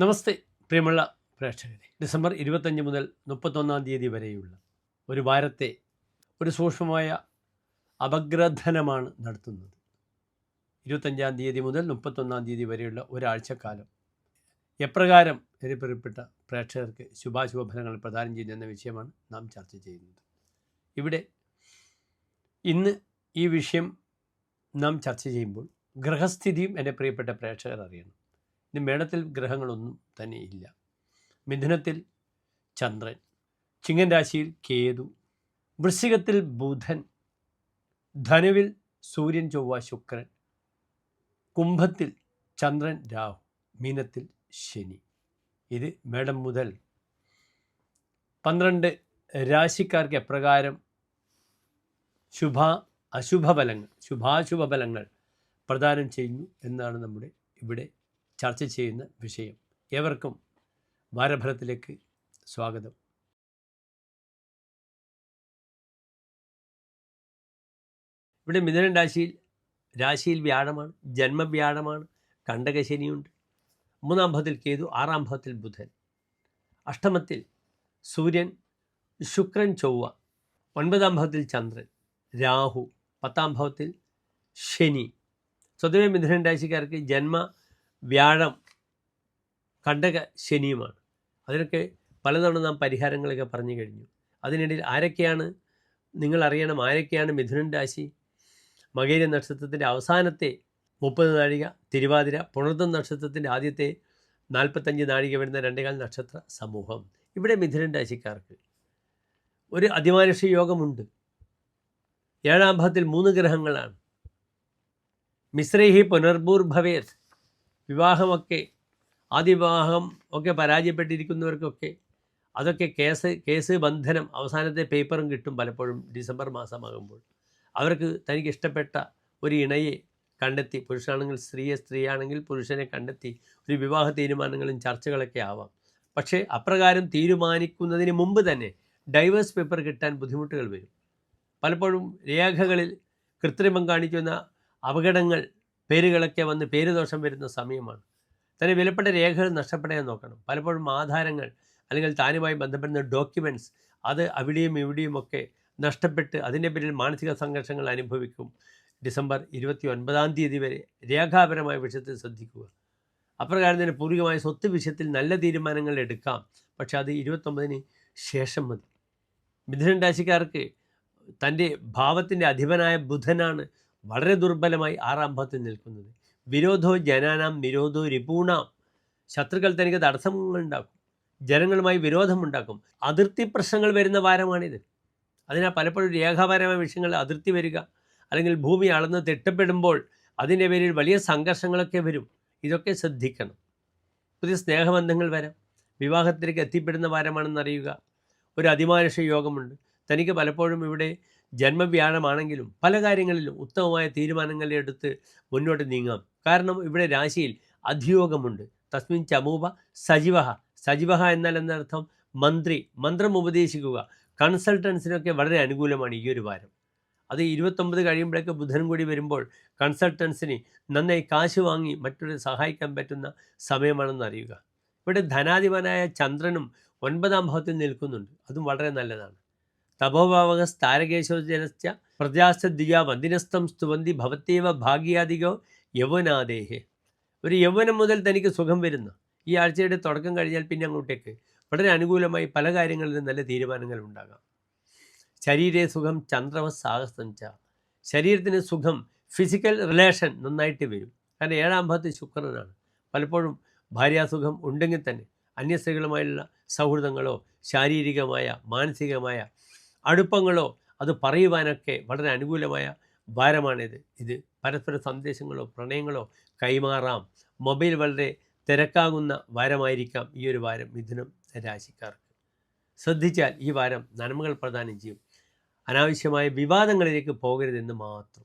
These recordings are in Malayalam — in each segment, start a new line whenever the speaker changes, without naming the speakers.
നമസ്തേ പ്രിയമുള്ള പ്രേക്ഷകരെ. ഡിസംബർ ഇരുപത്തഞ്ച് മുതൽ മുപ്പത്തൊന്നാം തീയതി വരെയുള്ള ഒരു വാരത്തെ ഒരു സൂക്ഷ്മമായ അപഗ്രഥനമാണ് നടത്തുന്നത്. ഇരുപത്തഞ്ചാം തീയതി മുതൽ മുപ്പത്തൊന്നാം തീയതി വരെയുള്ള ഒരാഴ്ചക്കാലം. എപ്രകാരം എരിപ്പറിപ്പെട്ട പ്രേക്ഷകർക്ക് ശുഭാശുഭ ഫലങ്ങൾ പ്രദാനം ചെയ്യുന്ന വിഷയമാണ് നാം ചർച്ച ചെയ്യുന്നത്. ഇവിടെ ഇന്ന് ഈ വിഷയം നാം ചർച്ച ചെയ്യുമ്പോൾ ഗ്രഹസ്ഥിതിയും എന്റെ പ്രിയപ്പെട്ട പ്രേക്ഷകർ അറിയണം. ഇനി മേടത്തിൽ ഗ്രഹങ്ങളൊന്നും തന്നെ ഇല്ല. മിഥുനത്തിൽ ചന്ദ്രൻ ചിങ്ങൻ രാശിയിൽ കേതു വൃശ്ചികത്തിൽ ബുധൻ ധനുവിൽ സൂര്യൻ ചൊവ്വ ശുക്രൻ കുംഭത്തിൽ ചന്ദ്രൻ രാഹു മീനത്തിൽ ശനി. ഇത് മേടം മുതൽ പന്ത്രണ്ട് രാശിക്കാർക്ക് എപ്രകാരം ശുഭ അശുഭ ഫലങ്ങൾ ശുഭാശുഭ ഫലങ്ങൾ പ്രദാനം ചെയ്യുന്നു എന്നാണ് നമ്മുടെ ഇവിടെ ചർച്ച ചെയ്യുന്ന വിഷയം. ഏവർക്കും ഭാരഭരത്തിലേക്ക് സ്വാഗതം. ഇവിടെ മിഥുനൻ രാശിയിൽ രാശിയിൽ വ്യാഴമാണ് ജന്മവ്യാഴമാണ് കണ്ടകശനിയുണ്ട് മൂന്നാം ഭാവത്തിൽ കേതു ആറാം ഭാവത്തിൽ ബുധൻ. അഷ്ടമത്തിൽ സൂര്യൻ ശുക്രൻ ചൊവ്വ. ഒൻപതാം ഭാവത്തിൽ ചന്ദ്രൻ രാഹു. പത്താം ഭാവത്തിൽ ശനി. സ്വതവേ മിഥുനൻ രാശിക്കാർക്ക് ജന്മ വ്യാഴം കണ്ടക ശനിയുമാണ്. അതിനൊക്കെ പലതവണ നാം പരിഹാരങ്ങളൊക്കെ പറഞ്ഞു കഴിഞ്ഞു. അതിനിടയിൽ ആരൊക്കെയാണ് നിങ്ങൾ അറിയണം ആരൊക്കെയാണ് മിഥുനൻ രാശി മകേര നക്ഷത്രത്തിന്റെ അവസാനത്തെ മുപ്പത് നാഴിക തിരുവാതിര പുണർതം നക്ഷത്രത്തിന്റെ ആദ്യത്തെ നാൽപ്പത്തഞ്ച് നാഴിക വരുന്ന രണ്ടേകാൽ നക്ഷത്ര സമൂഹം. ഇവിടെ മിഥുനൻ രാശിക്കാർക്ക് ഒരു അതിമാനുഷ്യ യോഗമുണ്ട്. ഏഴാം ഭാവത്തിൽ മൂന്ന് ഗ്രഹങ്ങളാണ്. മിശ്രൈഹി പുനർഭൂർഭവേത്. വിവാഹമൊക്കെ ആദ്യ വിവാഹം ഒക്കെ പരാജയപ്പെട്ടിരിക്കുന്നവർക്കൊക്കെ അതൊക്കെ കേസ് കേസ് ബന്ധനം അവസാനത്തെ പേപ്പറും കിട്ടും പലപ്പോഴും ഡിസംബർ മാസമാകുമ്പോൾ. അവർക്ക് തനിക്ക് ഇഷ്ടപ്പെട്ട ഒരു ഇണയെ കണ്ടെത്തി പുരുഷനാണെങ്കിൽ സ്ത്രീയെ സ്ത്രീയാണെങ്കിൽ പുരുഷനെ കണ്ടെത്തി ഒരു വിവാഹ തീരുമാനങ്ങളും ചർച്ചകളൊക്കെ ആവാം. പക്ഷേ അപ്രകാരം തീരുമാനിക്കുന്നതിന് മുമ്പ് തന്നെ ഡൈവേഴ്സ് പേപ്പർ കിട്ടാൻ ബുദ്ധിമുട്ടുകൾ വരും. പലപ്പോഴും രേഖകളിൽ കൃത്രിമം കാണിക്കുന്ന അപകടങ്ങൾ പേരുകളൊക്കെ വന്ന് പേരുദോഷം വരുന്ന സമയമാണ്. തന്നെ വിലപ്പെട്ട രേഖകൾ നഷ്ടപ്പെടാൻ നോക്കണം. പലപ്പോഴും ആധാരങ്ങൾ അല്ലെങ്കിൽ താനുമായി ബന്ധപ്പെടുന്ന ഡോക്യുമെന്റ്സ് അത് അവിടെയും ഇവിടെയുമൊക്കെ നഷ്ടപ്പെട്ട് അതിന്റെ പേരിൽ മാനസിക സംഘർഷങ്ങൾ അനുഭവിക്കും. ഡിസംബർ ഇരുപത്തി ഒൻപതാം തീയതി വരെ രേഖാപരമായ വിഷയത്തിൽ ശ്രദ്ധിക്കുക. അപ്രകാരം തന്നെ പൂർവികമായ സ്വത്ത് വിഷയത്തിൽ നല്ല തീരുമാനങ്ങൾ എടുക്കാം. പക്ഷെ അത് ഇരുപത്തൊമ്പതിന് ശേഷം മതി. മിഥുനൻ രാശിക്കാർക്ക് തന്റെ ഭാവത്തിന്റെ അധിപനായ ബുധനാണ് വളരെ ദുർബലമായി ആറാം ഭാഗത്ത് നിൽക്കുന്നത്. വിരോധോ ജനാനാം നിരോധോ രിപൂണാം. ശത്രുക്കൾ തനിക്ക് തടസ്സങ്ങൾ ഉണ്ടാക്കും ജനങ്ങളുമായി വിരോധമുണ്ടാക്കും. അതിർത്തി പ്രശ്നങ്ങൾ വരുന്ന വാരമാണിത്. അതിനാൽ പലപ്പോഴും രേഖാപരമായ വിഷയങ്ങൾ അതിർത്തി വരിക അല്ലെങ്കിൽ ഭൂമി അളന്ന് തിട്ടപ്പെടുമ്പോൾ അതിന്റെ പേരിൽ വലിയ സംഘർഷങ്ങളൊക്കെ വരും. ഇതൊക്കെ ശ്രദ്ധിക്കണം. പുതിയ സ്നേഹബന്ധങ്ങൾ വരാം. വിവാഹത്തിലേക്ക് എത്തിപ്പെടുന്ന വാരമാണെന്നറിയുക. ഒരു അതിമാനുഷ യോഗമുണ്ട്. തനിക്ക് പലപ്പോഴും ഇവിടെ ജന്മവ്യാഴമാണെങ്കിലും പല കാര്യങ്ങളിലും ഉത്തമമായ തീരുമാനങ്ങൾ എടുത്ത് മുന്നോട്ട് നീങ്ങാം. കാരണം ഇവിടെ രാശിയിൽ അധിയോഗമുണ്ട്. തസ്മിൻ ചമൂപ സജീവഹ. സജീവഹ എന്നാൽ എന്നർത്ഥം മന്ത്രി മന്ത്രം ഉപദേശിക്കുക. കൺസൾട്ടൻസിനൊക്കെ വളരെ അനുകൂലമാണ് ഈ ഒരു വാരം. അത് ഇരുപത്തൊമ്പത് കഴിയുമ്പോഴൊക്കെ ബുധൻ കൂടി വരുമ്പോൾ കൺസൾട്ടൻസിന് നന്നായി കാശ് വാങ്ങി മറ്റൊരു സഹായിക്കാൻ പറ്റുന്ന സമയമാണെന്ന് അറിയുക. ഇവിടെ ധനാധിപനായ ചന്ദ്രനും ഒൻപതാം ഭാവത്തിൽ നിൽക്കുന്നുണ്ട്. അതും വളരെ നല്ലതാണ്. തപോഭാവക താരകേശോജനശ്ച പ്രജാസ്തദ്വിജ വന്ദിനസ്ഥം സ്തുവന്തി ഭവത്തേവ ഭാഗ്യാധികോ യൗവനാദേഹേ. ഒരു യൗവനം മുതൽ തനിക്ക് സുഖം വരുന്ന. ഈ ആഴ്ചയുടെ തുടക്കം കഴിഞ്ഞാൽ പിന്നെ അങ്ങോട്ടേക്ക് വളരെ അനുകൂലമായി പല കാര്യങ്ങളിലും നല്ല തീരുമാനങ്ങൾ ഉണ്ടാകാം. ശരീരേ സുഖം ചന്ദ്രവ സാഹസം ച. ശരീരത്തിന് സുഖം ഫിസിക്കൽ റിലേഷൻ നന്നായിട്ട് വരും. കാരണം ഏഴാം ഭാഗത്ത് ശുക്രനാണ്. പലപ്പോഴും ഭാര്യാസുഖം ഉണ്ടെങ്കിൽ തന്നെ അന്യസ്ത്രീകളുമായുള്ള സൗഹൃദങ്ങളോ ശാരീരികമായ മാനസികമായ അടുപ്പങ്ങളോ അത് പറയുവാനൊക്കെ വളരെ അനുകൂലമായ ഭാരമാണിത്. ഇത് പരസ്പര സന്ദേശങ്ങളോ പ്രണയങ്ങളോ കൈമാറാം. മൊബൈൽ വളരെ തിരക്കാകുന്ന വാരമായിരിക്കാം ഈ ഒരു വാരം മിഥുനം രാശിക്കാർക്ക്. ശ്രദ്ധിച്ചാൽ ഈ വാരം നന്മകൾ പ്രദാനം ചെയ്യും. അനാവശ്യമായ വിവാദങ്ങളിലേക്ക് പോകരുതെന്ന് മാത്രം.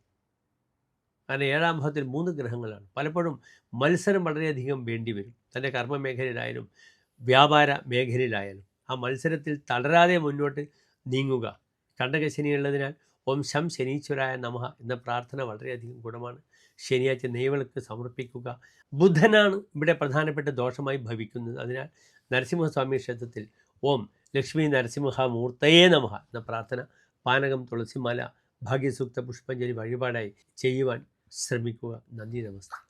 കാരണം ഏഴാം ഭാവത്തിൽ മൂന്ന് ഗ്രഹങ്ങളാണ്. പലപ്പോഴും മത്സരം വളരെയധികം വേണ്ടി വരും തന്റെ കർമ്മ മേഖലയിലായാലും വ്യാപാര മേഖലയിലായാലും. ആ മത്സരത്തിൽ തളരാതെ മുന്നോട്ട് നീങ്ങുക. കണ്ടക ശനിയുള്ളതിനാൽ ഓം ശം ശനീശ്വരായ നമഹ എന്ന പ്രാർത്ഥന വളരെയധികം ഗുണമാണ്. ശനിയാഴ്ച നെയ്വിളക്ക് സമർപ്പിക്കുക. ബുധനാണ് ഇവിടെ പ്രധാനപ്പെട്ട ദോഷമായി ഭവിക്കുന്നത്. അതിനാൽ നരസിംഹസ്വാമി ക്ഷേത്രത്തിൽ ഓം ലക്ഷ്മി നരസിംഹ മൂർത്തയേ നമഃ എന്ന പ്രാർത്ഥന പാനകം തുളസിമാല ഭാഗ്യസൂക്ത പുഷ്പഞ്ജലി വഴിപാടായി ചെയ്യുവാൻ ശ്രമിക്കുക. നന്ദി നമസ്തേ